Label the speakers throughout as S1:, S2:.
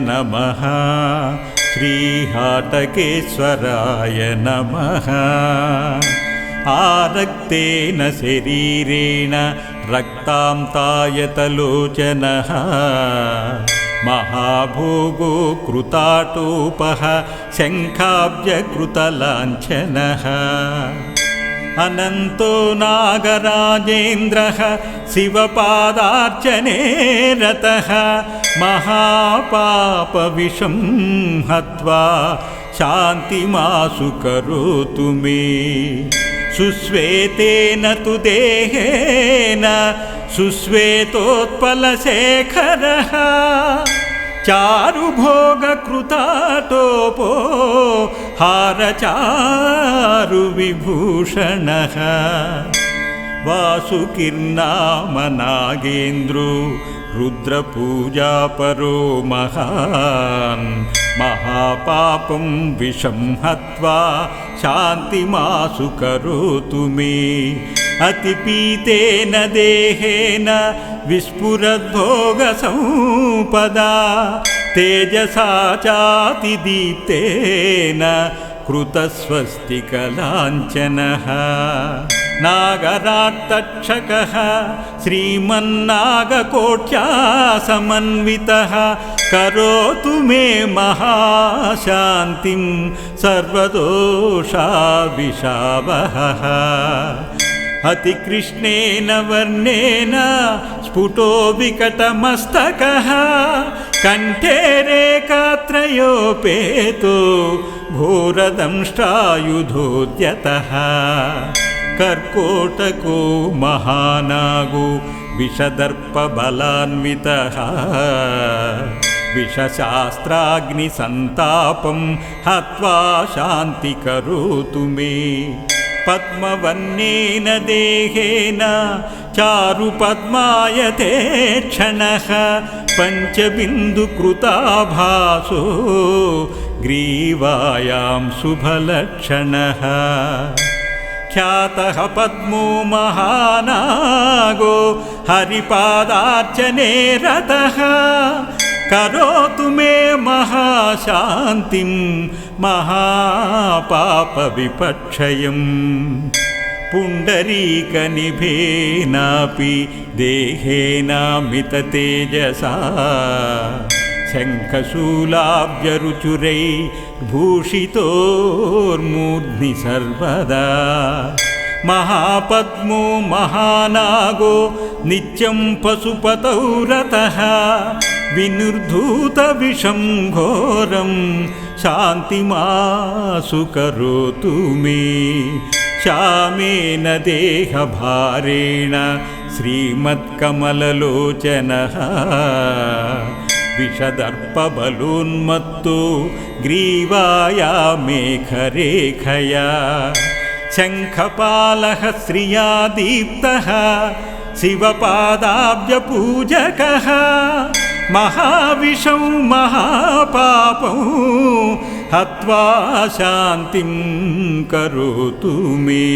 S1: नमः। श्रीहाटकेश्वराय नमः। आरक्तेन शरीरेण रक्तां तायतलोचनः। महाभोगो कृताटोपः शङ्खाब्जकृतलाञ्छनः अनन्तो नागराजेन्द्रः शिवपादार्चने रतः महापापविषं हत्वा शान्तिमासु करोतु मे। सुस्वेतेन तु देहेन सुस्वेतोत्पलशेखरः चारुभोगकृताटोपो हारचारुविभूषणः। वासुकिर्नाम नागेन्द्रो रुद्रपूजापरो महान्। महापापं विषं हत्वा शान्तिमासु करोतु मे अतिपीतेन देहेन विस्फुरद्भोगसम्पदा तेजसा चातिदीप्तेन कृतस्वस्तिकलाञ्चनः नागराट्तक्षकः श्रीमन्नागकोट्या समन्वितः करोतु मे महाशान्तिं सर्वदोषाविषावहः अतिकृष्णेन वर्णेन स्फुटो विकटमस्तकः। कण्ठे रेखात्रयोपेतो घोरदंष्टायुधोद्यतः कर्कोटको महानागो विषदर्पबलान्वितः। विषशास्त्राग्निसन्तापं हत्वा शान्ति करोतु मे पद्मवन्नेन देहेन चारुपद्मायते क्षणः पञ्चबिन्दुकृताभासो ग्रीवायां शुभलक्षणः। ख्यातः पद्मो महानागो हरिपादार्चने रतः करोतु मे महाशान्तिं महापापविपक्षयम् पुण्डरीकनिभेनापि देहेनामिततेजसा। शङ्खशूलाब्जरुचुरै भूषितोर्मूर्ध्नि सर्वदा महापद्मो महानागो नित्यं पशुपतौ रतः विनिर्धूतविषं घोरं शान्तिमासु करोतु मे। श्यामेन देहभारेण श्रीमत्कमललोचनः। विषदर्पबलोन्मत्तो ग्रीवाया मेघरेखया शङ्खपालः श्रिया दीप्तः शिवपादाब्जपूजकः महाविषौ महापापौ हत्वा शान्तिं करोतु मे।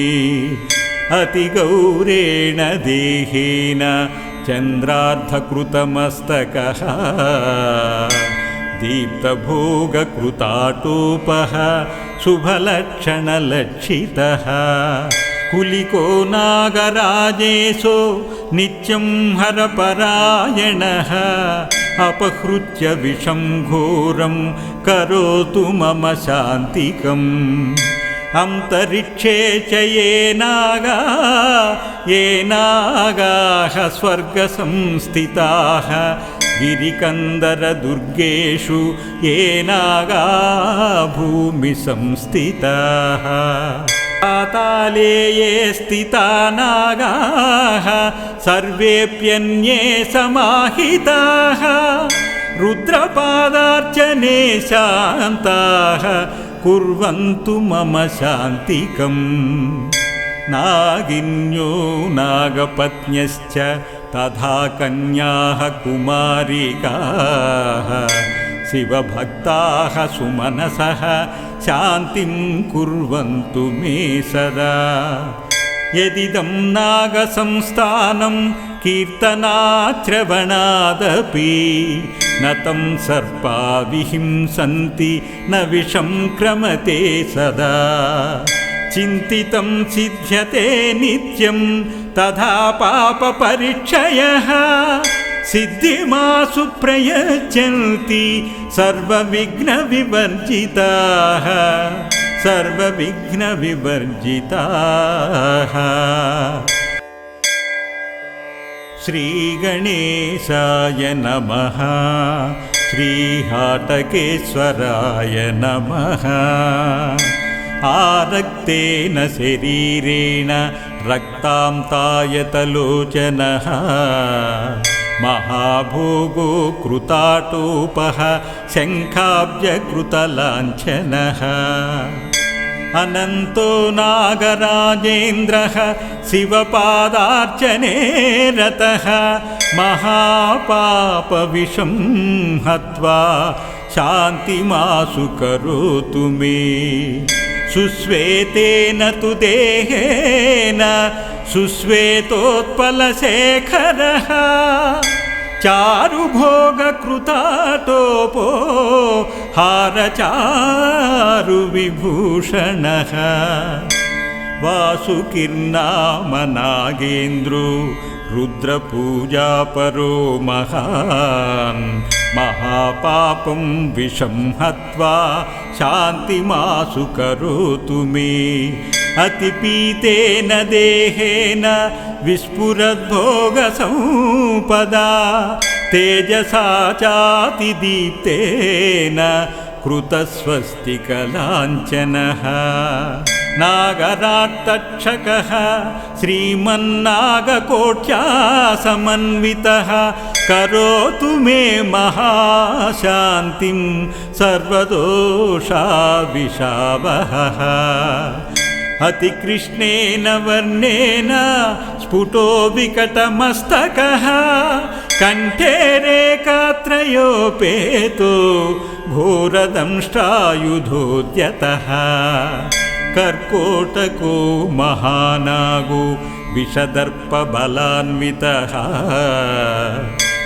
S1: अतिगौरेण देहेन चन्द्रार्धकृतमस्तकः दीप्तभोगकृताटोपः शुभलक्षणलक्षितः। कुलिको नागराजेशो नित्यं हरपरायणः। अपहृत्य विषं घोरं करोतु मम शान्तिकम्। अन्तरिक्षे च ये नागा ये नागाः स्वर्गसंस्थिताः गिरिकन्दरदुर्गेषु ये नागा भूमिसंस्थिताः पाताले ये स्थिता नागाः सर्वेऽप्यन्ये समाहिताः। रुद्रपादार्चने शान्ताः कुर्वन्तु मम शान्तिकम्। नागिन्यो नागपत्न्यश्च तथा कन्याः कुमारिकाः। शिवभक्ताः सुमनसः शान्तिं कुर्वन्तु मे सदा। यदिदं नागसंस्थानं कीर्तनाश्रवणादपि न तं सर्पाविहिंसन्ति न विषं क्रमते सदा। चिन्तितं सिद्ध्यते नित्यं तथा पापपरिक्षयः सिद्धिमासु प्रयच्छन्ति सर्वविघ्नविवर्जिताः सर्वविघ्नविवर्जिताः। श्रीगणेशाय नमः श्रीहाटकेश्वराय नमः। आरक्तेन शरीरेण रक्तां तायतलोचनः महाभोगो कृताटोपः शङ्खाब्जकृतलाञ्छनः अनन्तो नागराजेन्द्रः शिवपादार्चने रतः। महापापविषं हत्वा शान्तिमासु करोतु मे सुस्वेतेन तु देहेन सुस्वेतोत्पलशेखरः चारुभोगकृताटोपो हारचारुविभूषणः। वासुकिर्नाम नागेन्द्रो रुद्रपूजापरो महान् महापापं विषं हत्वा शान्तिमासु करोतु मे। अतिपीतेन देहेन विस्फुरद्भोगसम्पदा तेजसा चातिदीप्तेन कृतस्वस्तिकलाञ्चनः नागराट्तक्षकः श्रीमन्नागकोट्या समन्वितः करोतु मे महाशान्तिं सर्वदोषाविशावहः। अतिकृष्णेन वर्णेन स्फुटो विकटमस्तकः कण्ठे रेखात्रयोपेतो घोरदंष्टायुधोद्यतः कर्कोटको महानागो विषदर्पबलान्वितः।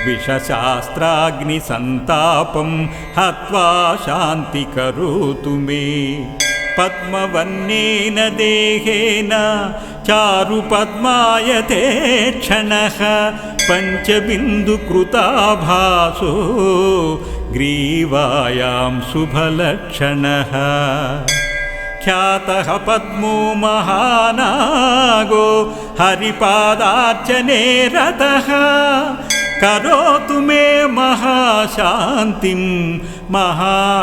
S1: विषशास्त्राग्निसन्तापं हत्वा शान्तिकरोतु मे। पद्मवन्नेन देहेन चारुपद्मायते क्षणः। पञ्चबिन्दुकृताभासो ग्रीवायां शुभलक्षणः ख्यातः पद्मो महानागो हरिपादार्चने रतः करोतु मे महाशान्तिं महापापविपक्षयम्।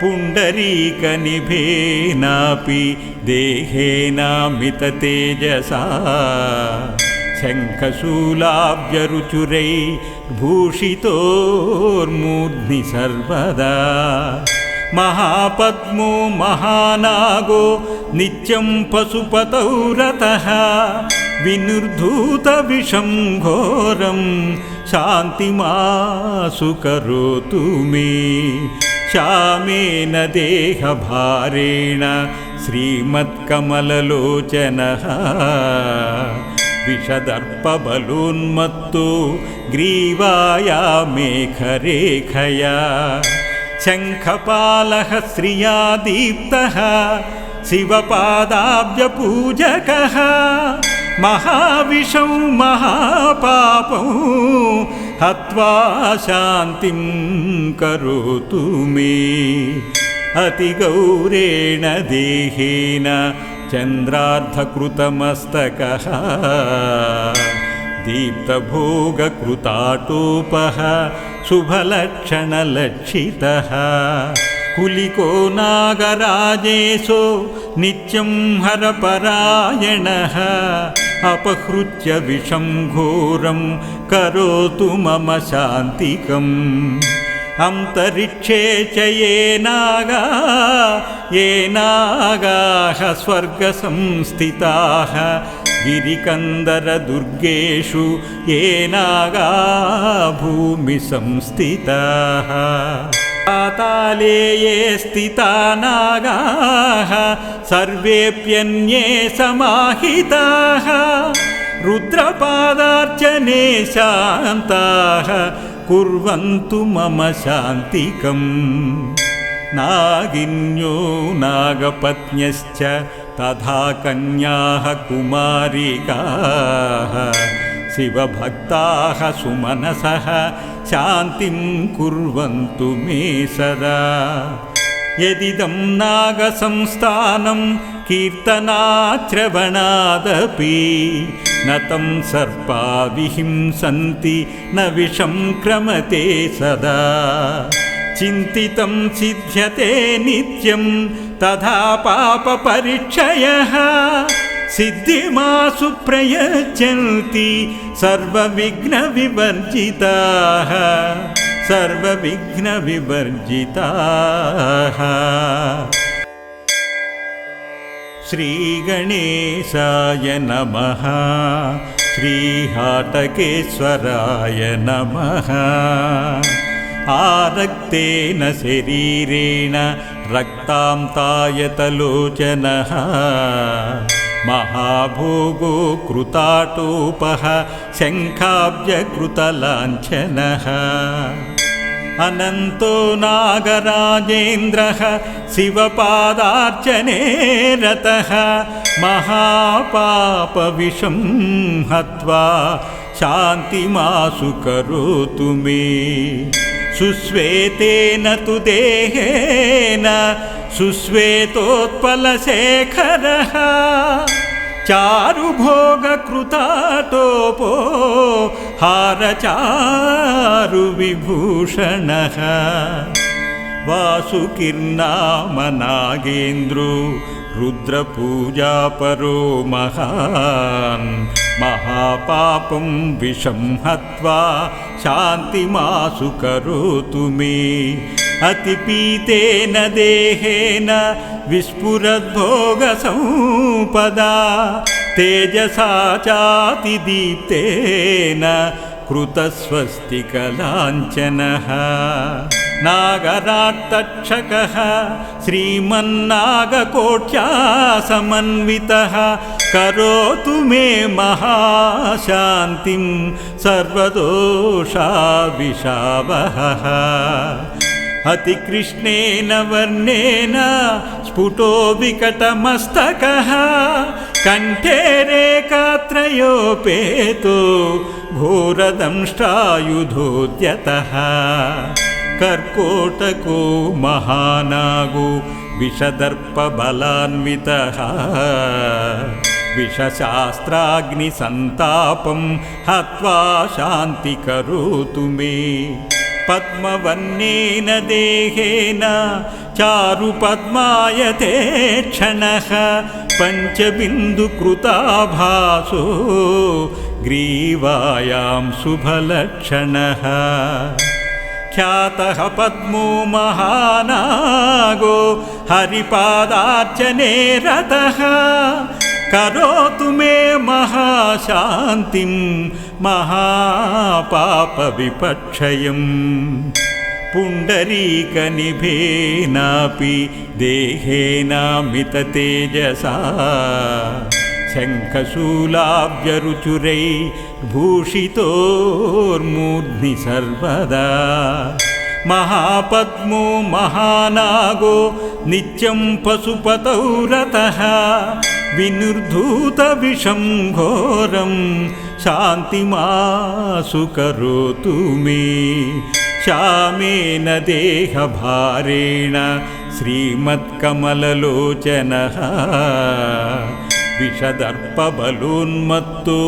S1: पुण्डरीकनिभेनापि देहेनामिततेजसा शङ्खशूलाब्जरुचुरै भूषितोर्मूर्ध्नि सर्वदा। महापद्मो महानागो नित्यं पशुपतौ रतः। विनिर्धूतविषं घोरं शान्तिमासु करोतु मे। श्यामेन देहभारेण श्रीमत्कमललोचनः विषदर्पबलोन्मत्तो ग्रीवायामेखरेखया। शङ्खपालः श्रिया दीप्तः शिवपादाब्जपूजकः महाविषौ महापापौ हत्वा शान्तिं करोतु मे। अतिगौरेण देहेन चन्द्रार्धकृतमस्तकः दीप्तभोगकृताटोपः शुभलक्षणलक्षितः। कुलिको नागराजेशो नित्यं हरपरायणः। अपहृत्य विषं घोरं करोतु मम शान्तिकम् अन्तरिक्षे च ये नागा ये नागाः स्वर्गसंस्थिताः गिरिकन्दरदुर्गेषु ये नागा भूमिसंस्थिताः पाताले ये स्थिता नागाः सर्वेऽप्यन्ये समाहिताः रुद्रपादार्चने शान्ताः कुर्वन्तु मम शान्तिकम्। नागिन्यो नागपत्न्यश्च तथा कन्याः कुमारिकाः। शिवभक्ताः सुमनसः शान्तिं कुर्वन्तु मे सदा। यदिदं नागसंस्थानं कीर्तनाच्रवणादपि न तं सर्पा विहिंसन्ति न विषं क्रमते सदा। चिन्तितं सिद्ध्यते नित्यं तथा पापपरिक्षयः। सिद्धिमासु प्रयच्छन्ति सर्वविघ्नविवर्जिताः। सर्वविघ्नविवर्जिताः श्रीगणेशाय नमः। श्रीहाटकेश्वराय नमः। आरक्तेन शरीरेण रक्तां तायतलोचनः। महाभोगो कृताटोपः शङ्खाब्जकृतलाञ्छनः अनन्तो नागराजेन्द्रः शिवपादार्चने रतः महापापविषं हत्वा शान्तिमासु करोतु मे। सुस्वेतेन तु देहेन सुस्वेतोत्पलशेखरः। चारुभोगकृताटोपो हारचारुविभूषणः वासुकिर्नामनागेन्द्रो रुद्रपूजापरो महान्। महापापं विषं हत्वा शान्तिमासु करोतु मे। अतिपीतेन देहेन विस्फुरद्भोगसम्पदा तेजसा चातिदीप्तेन कृतस्वस्तिकलाञ्चनः नागराट्तक्षकः श्रीमन्नागकोट्या समन्वितः करोतु मे महाशान्तिं सर्वदोषाविषावहः। अतिकृष्णेन वर्णेन स्फुटो विकटमस्तकः। कण्ठे रेखात्रयोपेतो घोरदंष्टायुधोद्यतः कर्कोटको महानागो विषदर्पबलान्वितः। विषशास्त्राग्निसन्तापं हत्वा शान्तिकरोतु मे पद्मवर्णेन देहेन चारुपद्मायते क्षणः पञ्चबिन्दुकृताभासो ग्रीवायां शुभलक्षणः। ख्यातः पद्मो महानागो हरिपादार्चने रतः करोतु मे महाशान्तिं महापापविपक्षयम् पुण्डरीकनिभेनापि देहेनामिततेजसा। शङ्खशूलाब्जरुचुरै भूषितोर्मूर्ध्नि सर्वदा। महापद्मो महानागो नित्यं पशुपतौ रतः। विनिर्धूतविषं घोरं शान्तिमासु करोतु मे। श्यामेन देहभारेण श्रीमत्कमललोचनः। विषदर्पबलोन्मत्तो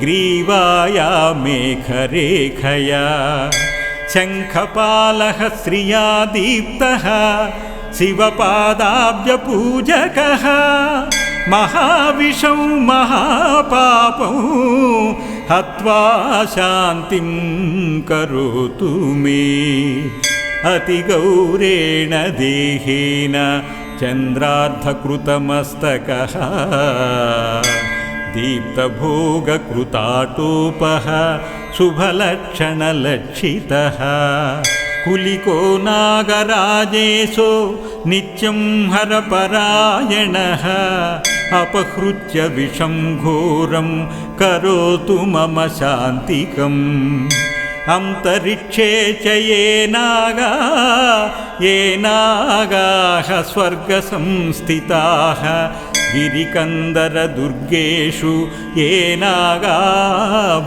S1: ग्रीवायामेखरेखया शङ्खपालः श्रिया दीप्तः शिवपादाब्जपूजकः महाविषौ महापापौ हत्वा शान्तिं करोतु मे। अतिगौरेण देहेन चन्द्रार्धकृतमस्तकः दीप्तभोगकृताटोपः शुभलक्षणलक्षितः। कुलिको नागराजेशो नित्यं हरपरायणः अपहृत्य विषं घोरं करोतु मम शान्तिकम्। अन्तरिक्षे च ये नागा ये नागाः स्वर्गसंस्थिताः। गिरिकन्दरदुर्गेषु ये नागा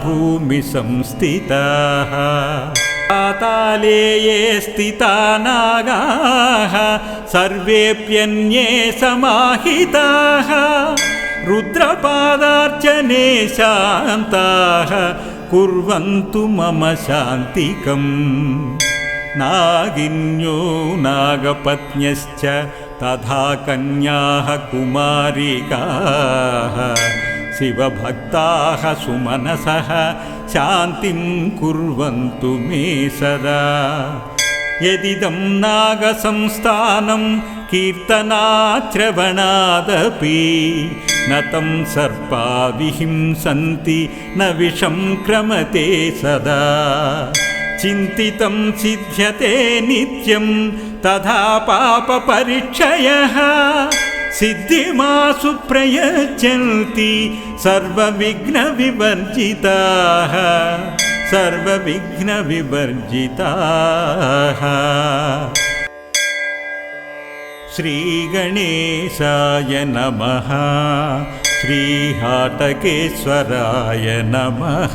S1: भूमिसंस्थिताः पाताले ये स्थिता नागाः सर्वेऽप्यन्ये समाहिताः। रुद्रपादार्चने शान्ताः कुर्वन्तु मम शान्तिकम्। नागिन्यो नागपत्न्यश्च तथा कन्याः कुमारिकाः शिवभक्ताः सुमनसः शान्तिं कुर्वन्तु मे सदा। यदिदं नागसंस्थानं कीर्तनाश्रवणादपि न तं सर्पा विहिंसन्ति न विषं क्रमते सदा। चिन्तितं सिद्ध्यते नित्यं तथा पापपरिक्षयः सिद्धिमासु प्रयच्छन्ति सर्वविघ्नविवर्जिताः सर्वविघ्नविवर्जिताः। श्रीगणेशाय नमः श्रीहाटकेश्वराय नमः।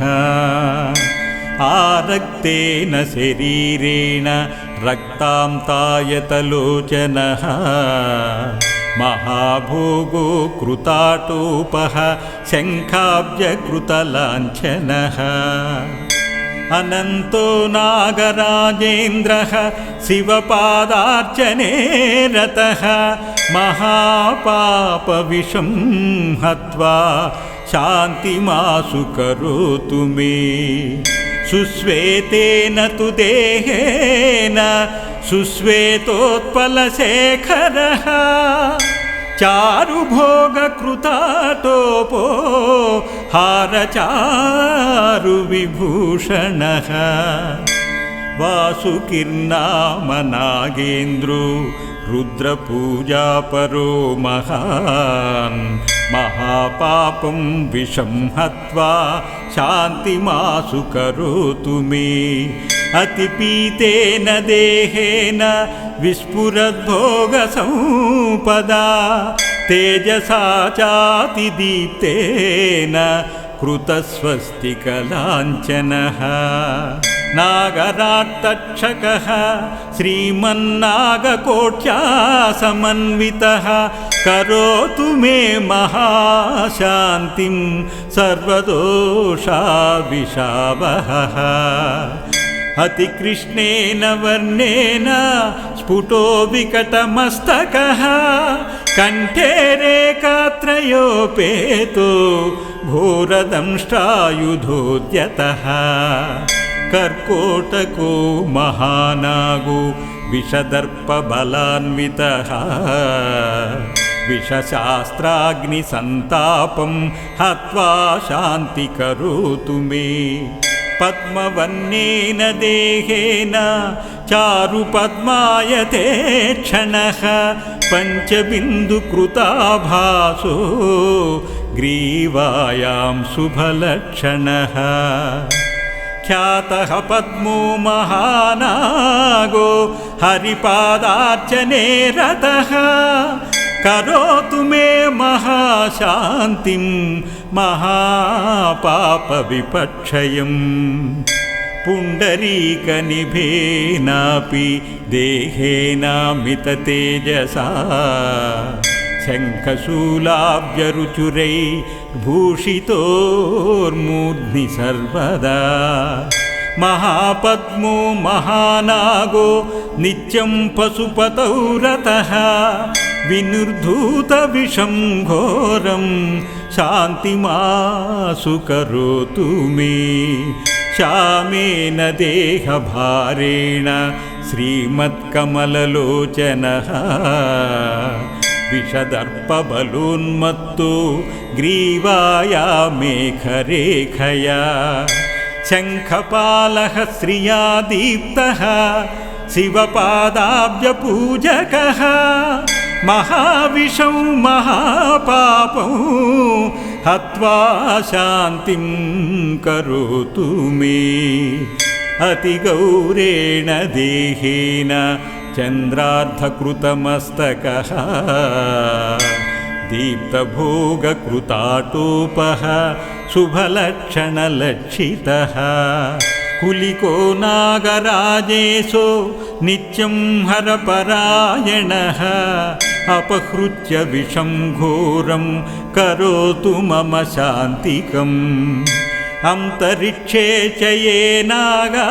S1: आरक्तेन शरीरेण रक्तां तायतलोचनः महाभोगो कृताटोपः शङ्खाब्जकृतलाञ्छनः अनन्तो नागराजेन्द्रः शिवपादार्चने रतः। महापापविषं हत्वा शान्तिमासु करोतु मे। सुस्वेतेन तु देहेन सुस्वेतोत्पलशेखरः चारुभोगकृताटोपो हारचारुविभूषणः। वासुकिर्नाम नागेन्द्रो रुद्रपूजापरो महान्। महापापं विषं हत्वा शान्तिमासु करोतु मे। अतिपीतेन देहेन विस्फुरद्भोगसम्पदा तेजसा चातिदीप्तेन कृतस्वस्तिकलाञ्चनः नागराट्तक्षकः श्रीमन्नागकोट्या समन्वितः करोतु मे महाशान्तिं सर्वदोषाविषावहः अतिकृष्णेन वर्णेन स्फुटो विकटमस्तकः। कण्ठे रेखात्रयोपेतो घोरदंष्टायुधोद्यतः कर्कोटको महानागो विषदर्पबलान्वितः। विषशास्त्राग्निसन्तापं हत्वा शान्तिकरोतु मे पद्मवन्नेन देहेन चारुपद्मायते क्षणः पञ्चबिन्दुकृताभासो ग्रीवायां शुभलक्षणः। ख्यातः पद्मो महानागो हरिपादार्चने रतः करोतु मे महाशान्तिं महापापविपक्षयम् पुण्डरीकनिभेनापि देहेनामिततेजसा। शङ्खशूलाब्जरुचुरै भूषितोर्मूर्ध्नि सर्वदा। महापद्मो महानागो नित्यं पशुपतौ रतः। विनिर्धूतविषं घोरं शान्तिमासु करोतु मे। श्यामेन देहभारेण श्रीमत्कमललोचनः। विषदर्पबलोन्मत्तो ग्रीवायामेखरेखया शङ्खपालः श्रिया दीप्तः शिवपादाब्जपूजकः महाविषौ महापापौ हत्वा शान्तिं करोतु मे। अतिगौरेण देहेन चन्द्रार्धकृतमस्तकः दीप्तभोगकृताटोपः शुभलक्षणलक्षितः। कुलिको नागराजेशो नित्यं हरपरायणः अपहृत्य विषं घोरं करोतु मम शान्तिकम्। अन्तरिक्षे च ये नागा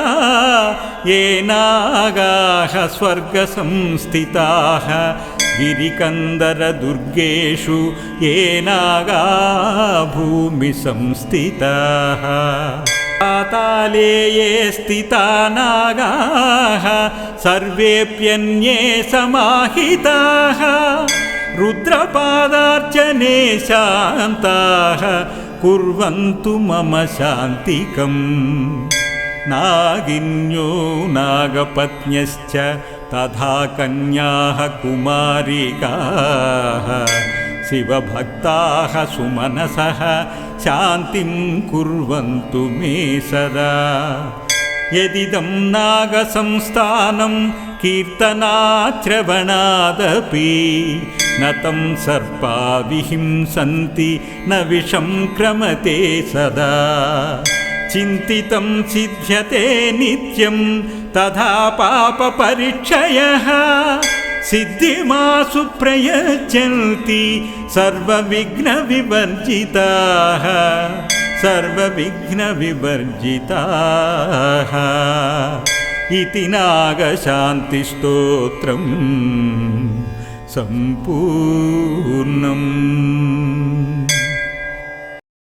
S1: ये नागाः स्वर्गसंस्थिताः। गिरिकन्दरदुर्गेषु ये नागा भूमिसंस्थिताः पाताले ये स्थिता नागाः सर्वेऽप्यन्ये समाहिताः। रुद्रपादार्चने शान्ताः कुर्वन्तु मम शान्तिकम्। नागिन्यो नागपत्न्यश्च तथा कन्याः कुमारिकाः शिवभक्ताः सुमनसः शान्तिं कुर्वन्तु मे सदा। यदिदं नागसंस्थानं कीर्तनाश्रवणादपि न तं सर्पा विहिंसन्ति न विषं क्रमते सदा। चिन्तितं सिद्ध्यते नित्यं तथा पापपरिक्षयः सिद्धिमासु प्रयच्छन्ति सर्वविघ्नविवर्जिताः सर्वविघ्नविवर्जिताः। इति नागशान्तिस्तोत्रम् सम्पूर्णम्